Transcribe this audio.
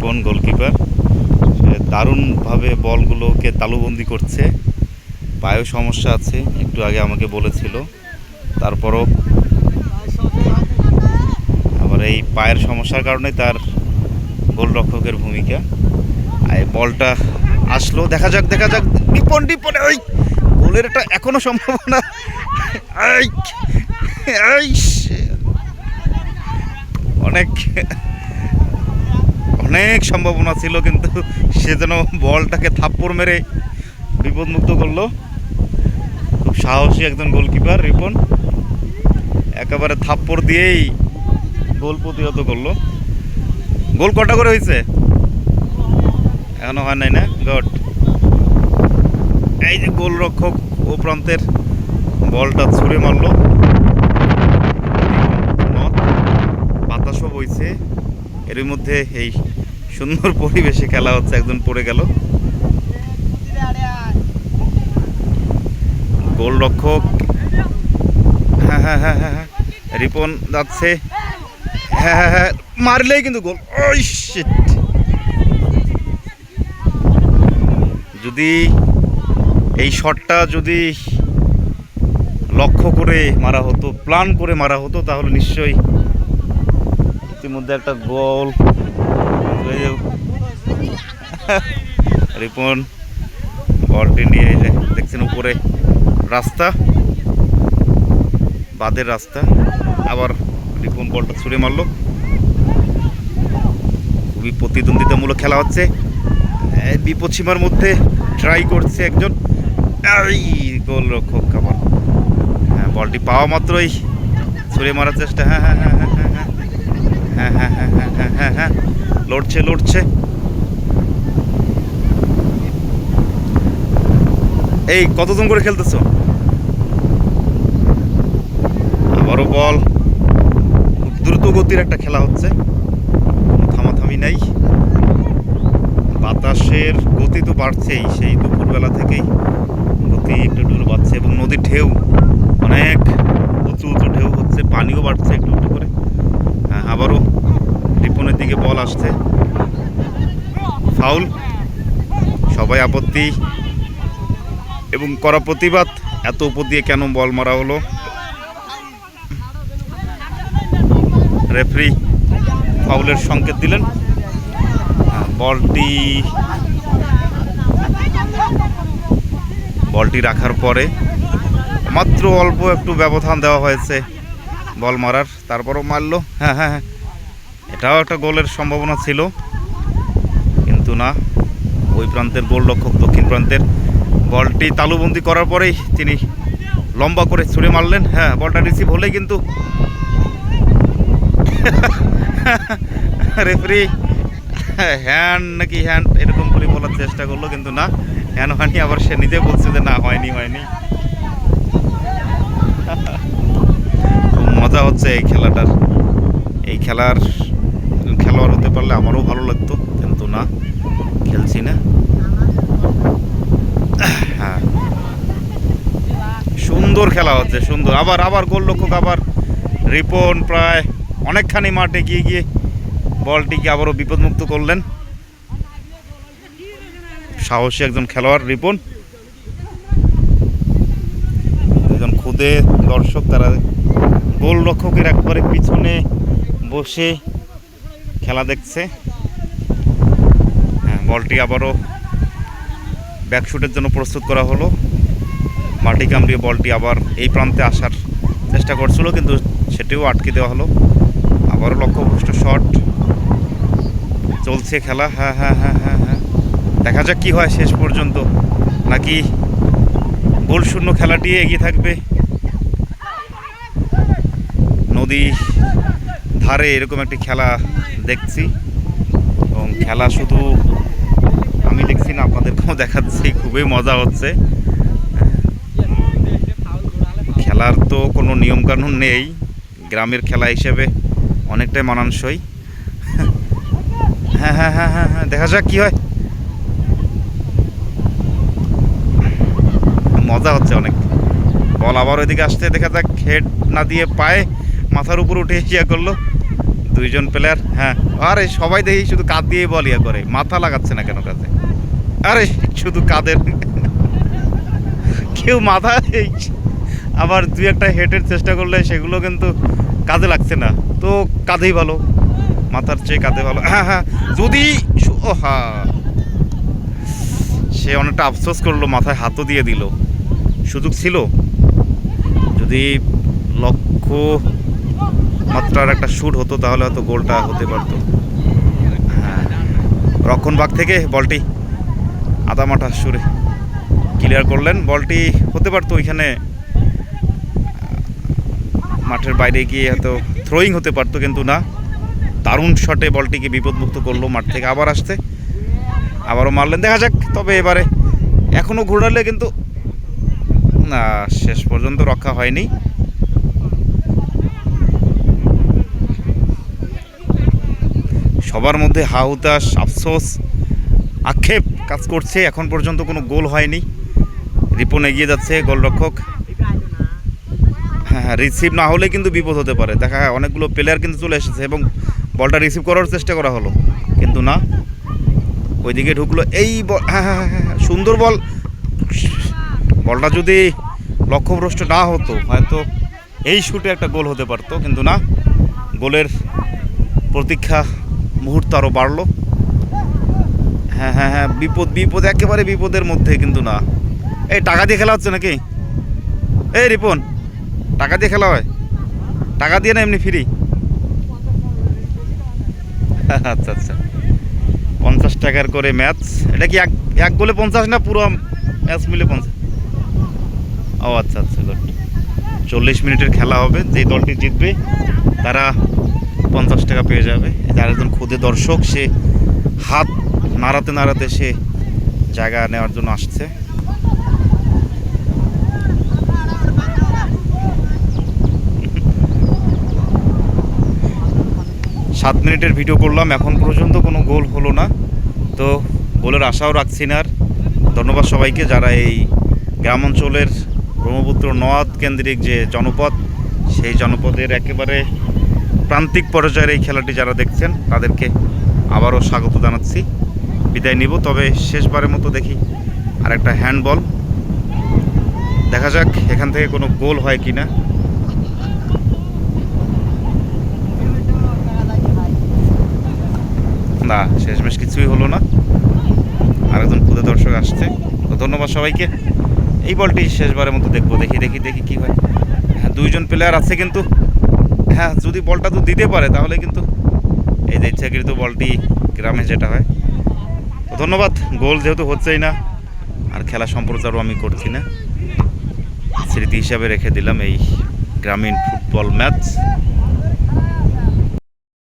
Ripon goalkeeper সে দারুণভাবে বলগুলোকে তালুবন্দি করছে। পায়েও সমস্যা আছে, একটু আগে আমাকে বলেছিল। তারপরও আবার এই পায়ের সমস্যার কারণে তার গোলরক্ষকের ভূমিকা। আর বলটা আসলো, দেখা যাক দেখা যাক। ডিপন ডিপন ওই গোলের একটা এখনও সম্ভাবনা। অনেক অনেক সম্ভাবনা ছিল, কিন্তু সে যেন বলটাকে থাপ্পড় মেরে বিপদমুক্ত করল। খুব সাহসী একজন গোলকিপার, রিপন। একেবারে থাপ্পড় দিয়েই গোল প্রতিহত করল। গোল কটা করে হয়েছে? এখনও হয় নাই না? গড। এই যে গোলরক্ষক ও প্রান্তের বলটা ছুঁড়ে মারলো। বাতাসও বইছে। এর মধ্যে এই সুন্দর পরিবেশে খেলা হচ্ছে, একজন পড়ে গেল। গোলরক্ষক। হ্যাঁ হ্যাঁ হ্যাঁ হ্যাঁ হ্যাঁ। রিপন যাচ্ছে। হ্যাঁ হ্যাঁ হ্যাঁ মারলেই কিন্তু গোল। যদি এই শটটা যদি লক্ষ্য করে মারা হতো, প্ল্যান করে মারা হতো, তাহলে নিশ্চয়ই ইতিমধ্যে একটা গোল। রিপন বলটি নিয়ে যে দেখছেন উপরে রাস্তা বাদের রাস্তা। আবার রিপন বলটা ছুঁড়ে মারলো। খুবই প্রতিদ্বন্দ্বিতামূলক খেলা হচ্ছে। বিপদ সীমার মধ্যে ট্রাই করছে একজন। এই গোল রক্ষক আবার হ্যাঁ বলটি পাওয়া মাত্রই। ছুঁড়ে মারার চেষ্টা হ্যাঁ হ্যাঁ হ্যাঁ হ্যাঁ। হ্যাঁ হ্যাঁ হ্যাঁ হ্যাঁ হ্যাঁ হ্যাঁ হ্যাঁ। লড়ছে লড়ছে। এই, কতজন করে খেলতেছ? আবারও বল। দ্রুত গতির একটা খেলা হচ্ছে। থামাথামি নাই। বাতাসের গতি তো বাড়ছেই, সেই দুপুরবেলা থেকেই। গতি একটু ডুবে বাড়ছে এবং নদীর ঢেউ অনেক উঁচু উঁচু ঢেউ হচ্ছে, পানিও বাড়ছে একটু। আবারও রিপনের দিকে বল আসছে। ফাউল। সবাই আপত্তি। এবং করা প্রতিবাদ। এত উপর দিয়ে কেন বল মারা হলো? রেফারি ফাউলের সংকেত দিলেন। হ্যাঁ, বলটি বলটি রাখার পরে মাত্র অল্প একটু ব্যবধান দেওয়া হয়েছে বল মারার। তারপরও মারলো। হ্যাঁ হ্যাঁ হ্যাঁ। এটাও একটা গোলের সম্ভাবনা ছিল। কিন্তু না, ওই প্রান্তের গোলরক্ষক দক্ষিণ প্রান্তের। বলটি তালুবন্দি করার পরেই তিনি লম্বা করে ছুঁড়ে মারলেন। হ্যাঁ বলটা রিসিভ হলেই কিন্তু রেফারি হ্যান্ড নাকি হ্যান্ড এরকম করে বলার চেষ্টা করল, কিন্তু না হ্যান্ড হয়নি। আবার সে নিজে বলছে যে না, হয়নি হয়নি। খুব মজা হচ্ছে এই খেলাটার, এই খেলার খেলোয়াড় হতে পারলে আমারও ভালো লাগতো, কিন্তু না, খেলছি না। হ্যাঁ। সুন্দর খেলা হচ্ছে, সুন্দর। আবার আবার গোলরক্ষক আবার রিপন প্রায় অনেকখানি মাঠে গিয়ে গিয়ে বলটিকে আবারও বিপদমুক্ত করলেন। সাহসী একজন খেলোয়াড়, রিপন। একজন খুদে দর্শক, তারা গোলরক্ষকের একবারে পিছনে বসে খেলা দেখছে। হ্যাঁ বলটি আবারও ব্যাকশুটের জন্য প্রস্তুত করা হলো। মাটি কামড়িয়ে বলটি আবার এই প্রান্তে আসার চেষ্টা করছিল, কিন্তু সেটিও আটকে দেওয়া হলো। আবারও লক্ষ্যভ্রষ্ট শট চলছে খেলা। হ্যাঁ হ্যাঁ হ্যাঁ হ্যাঁ হ্যাঁ। দেখা যাক কী হয় শেষ পর্যন্ত। নাকি গোল শূন্য খেলাটি এগিয়ে থাকবে? নদী ধারে এরকম একটি খেলা দেখছি এবং খেলা শুধু আমি দেখছি না, আপনাদেরকেও দেখাচ্ছি, খুবই মজা হচ্ছে। খেলার তো কোনো নিয়মকানুন নেই, গ্রামের খেলা হিসেবে অনেকটাই মানানসই। হ্যাঁ হ্যাঁ হ্যাঁ হ্যাঁ হ্যাঁ দেখা যাক কি হয়। মজা হচ্ছে অনেক। বল আবার ওইদিকে আসতে দেখা যাক, হেড না দিয়ে পায়ে মাথার উপর উঠে ইয়া করল। দুইজন প্লেয়ার হ্যাঁ। আরে সবাই দেখি শুধু কাঁধ দিয়ে বল ইয়া করে, মাথা লাগাচ্ছে না কেন কাঁধে? আরে শুধু কাঁধের। কেউ মাথা আবার দুই একটা হেডের চেষ্টা করলে সেগুলো কিন্তু কাজে লাগছে না। তো কাঁধেই ভালো, মাথার চেয়ে কাঁধে ভালো। হ্যাঁ হ্যাঁ যদি ও হা। সে অনেকটা আফসোস করল, মাথায় হাতও দিয়ে দিল। সুযোগ ছিল। যদি লক্ষ্য মাত্রার একটা শুট হতো, তাহলে হয়তো গোলটা হতে পারতো। হ্যাঁ। রক্ষণ থেকে বলটি আদামাটা সুরে ক্লিয়ার করলেন। বলটি হতে পারতো ওইখানে মাঠের বাইরে গিয়ে হয়তো থ্রোয়িং হতে পারতো, কিন্তু না। দারুণ শটে বলটিকে বিপদমুক্ত করল মাঠ থেকে। আবার আসতে আবারও মারলেন। দেখা যাক, তবে এবারে এখনও ঘোরালে কিন্তু, না, শেষ পর্যন্ত রক্ষা হয়নি। সবার মধ্যে হাহুতাস আফসোস আক্ষেপ কাজ করছে। এখন পর্যন্ত কোনো গোল হয়নি। রিপন এগিয়ে যাচ্ছে গোলরক্ষক। হ্যাঁ হ্যাঁ রিসিভ না হলে কিন্তু বিপদ হতে পারে। দেখা অনেকগুলো প্লেয়ার কিন্তু চলে এসেছে এবং বলটা রিসিভ করার চেষ্টা করা হলো। কিন্তু না ওইদিকে ঢুকলো এই হ্যাঁ হ্যাঁ হ্যাঁ হ্যাঁ, সুন্দর বল। বলটা যদি লক্ষ্যভ্রষ্ট না হতো হয়তো এই শুটে একটা গোল হতে পারতো। কিন্তু না গোলের প্রতীক্ষা মুহূর্ত আরও বাড়লো। হ্যাঁ হ্যাঁ হ্যাঁ বিপদ বিপদ, একেবারে বিপদের মধ্যে কিন্তু না। এই টাকা দিয়ে খেলা হচ্ছে নাকি? এই রিপন, টাকা দিয়ে খেলা হয়? টাকা দিয়ে না এমনি ফ্রি আচ্ছা আচ্ছা। পঞ্চাশ টাকার করে ম্যাচ। এটা কি এক এক গোলে পঞ্চাশ না পুরো ম্যাচ মিলে পঞ্চাশ? ও আচ্ছা আচ্ছা চল্লিশ মিনিটের খেলা হবে। যে দলটি জিতবে, তারা পঞ্চাশ টাকা পেয়ে যাবে। যার একজন খুদে দর্শক, সে হাত নাড়াতে নাড়াতে সে জায়গা নেওয়ার জন্য আসছে। সাত মিনিটের ভিডিও করলাম, এখন পর্যন্ত কোনো গোল হলো না। তো গোলের আশাও রাখছি না আর। ধন্যবাদ সবাইকে যারা এই গ্রাম অঞ্চলের ব্রহ্মপুত্র নদ কেন্দ্রিক যে জনপদ, সেই জনপদের একেবারে প্রান্তিক পর্যায়ের এই খেলাটি যারা দেখছেন, তাদেরকে আবারও স্বাগত জানাচ্ছি। বিদায় নিব, তবে শেষবারের মতো দেখি আর একটা হ্যান্ডবল। দেখা যাক এখান থেকে কোনো গোল হয় কি না না শেষমেশ কিছুই হলো না। আরেকজন খুদে দর্শক আসছে। তো ধন্যবাদ সবাইকে। এই বলটি শেষবারের মতো দেখব। দেখি দেখি দেখি কি হয়। হ্যাঁ দুইজন প্লেয়ার আছে কিন্তু। হ্যাঁ যদি বলটা তো দিতে পারে, তাহলে কিন্তু এই যে ইচ্ছাকৃত বলটি গ্রামে যেটা হয়। ধন্যবাদ, গোল যেহেতু হচ্ছেই না, আর খেলা সম্প্রচারও আমি করছি না। স্মৃতি হিসাবে রেখে দিলাম এই গ্রামীণ ফুটবল ম্যাচ।